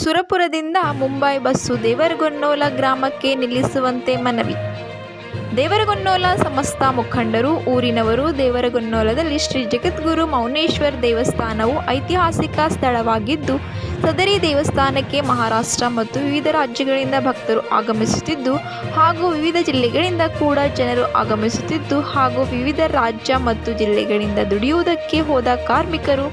ಸುರಪುರದಿಂದ Mumbai bus ದೇವರಗೊನ್ನೋಲ ಗ್ರಾಮಕ್ಕೆ ನಿಲ್ಲಿಸುವಂತೆ ಮನವಿ. ದೇವರಗೊನ್ನೋಲ ಸಮಸ್ತ ಮುಖಂಡರು, ಊರಿನವರು ದೇವರಗೊನ್ನೋಲದಲ್ಲಿ ಶ್ರೀ ಜಗದ್ಗುರು ಮೌನೇಶ್ವರ್ ದೇವಸ್ಥಾನವು ಐತಿಹಾಸಿಕ ಸ್ಥಳವಾಗಿದ್ದು, ಸದರಿ ದೇವಸ್ಥಾನಕ್ಕೆ ಮಹಾರಾಷ್ಟ್ರ ಮತ್ತು ವಿವಿಧ ರಾಜ್ಯಗಳಿಂದ ಭಕ್ತರು ಆಗಮಿಸುತ್ತಿದ್ದು ಹಾಗೂ ವಿವಿಧ ಜಿಲ್ಲೆಗಳಿಂದ ಕೂಡ ಜನರು ಆಗಮಿಸುತ್ತಿದ್ದು ಹಾಗೂ ವಿವಿಧ ರಾಜ್ಯ ಮತ್ತು ಜಿಲ್ಲೆಗಳಿಂದ ದುಡಿಯುವುದಕ್ಕೆ ಹೋದ ಕಾರ್ಮಿಕರು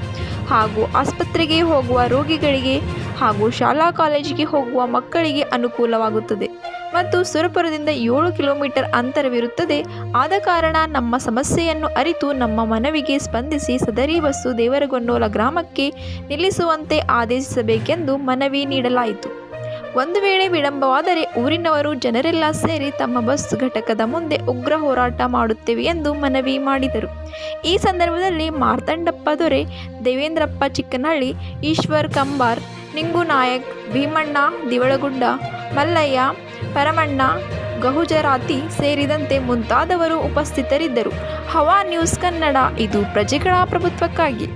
ಹಾಗೂ ಆಸ್ಪತ್ರೆಗೆ ಹೋಗುವ ರೋಗಿಗಳಿಗೆ ಹಾಗೂ ಶಾಲಾ ಕಾಲೇಜಿಗೆ ಹೋಗುವ ಮಕ್ಕಳಿಗೆ ಅನುಕೂಲವಾಗುತ್ತದೆ. ಮತ್ತು ಸುರಪುರದಿಂದ ಏಳು ಕಿಲೋಮೀಟರ್ ಅಂತರವಿರುತ್ತದೆ. ಆದ ಕಾರಣ ನಮ್ಮ ಸಮಸ್ಯೆಯನ್ನು ಅರಿತು ನಮ್ಮ ಮನವಿಗೆ ಸ್ಪಂದಿಸಿ ಸದರಿ ಬಸ್ಸು ದೇವರಗೊಂಡೋಲ ಗ್ರಾಮಕ್ಕೆ ನಿಲ್ಲಿಸುವಂತೆ ಆದೇಶಿಸಬೇಕೆಂದು ಮನವಿ ನೀಡಲಾಯಿತು. ಒಂದು ವೇಳೆ ವಿಳಂಬವಾದರೆ ಊರಿನವರು ಜನರೆಲ್ಲ ಸೇರಿ ತಮ್ಮ ಬಸ್ ಘಟಕದ ಮುಂದೆ ಉಗ್ರ ಹೋರಾಟ ಮಾಡುತ್ತೇವೆ ಎಂದು ಮನವಿ ಮಾಡಿದರು. ಈ ಸಂದರ್ಭದಲ್ಲಿ ಮಾರ್ತಂಡಪ್ಪ ದೊರೆ, ದೇವೇಂದ್ರಪ್ಪ ಚಿಕ್ಕನಹಳ್ಳಿ, ಈಶ್ವರ್ ಕಂಬಾರ್ ನಿಂಗು ನಾಯಕ್, ಭೀಮಣ್ಣ, ದಿವಳಗುಂಡ, ಮಲ್ಲಯ್ಯ, ಪರಮಣ್ಣ, ಗಹುಜರಾತಿ ಸೇರಿದಂತೆ ಮುಂತಾದವರು ಉಪಸ್ಥಿತರಿದ್ದರು. ಹವಾ ನ್ಯೂಸ್ ಕನ್ನಡ, ಇದು ಪ್ರಜೆಗಳ ಪ್ರಭುತ್ವಕ್ಕಾಗಿ.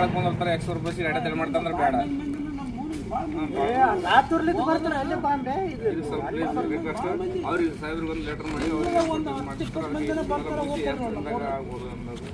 ಕೆಳಕೊಂಡ್ ಬರ್ತಾರೆ ಎಕ್ಸ್ ರೂಪಾಯಿ ಮಾಡ್ತಂದ್ರೆ ಬೇಡ. ಅವ್ರಿಗೆ ಸಾಹೇಬ್ರಿಗೆ ಒಂದು ಲೆಟರ್ ಮಾಡಿ ಅವ್ರಿಗೆ ಆಗ್ಬೋದು ಅನ್ನೋದು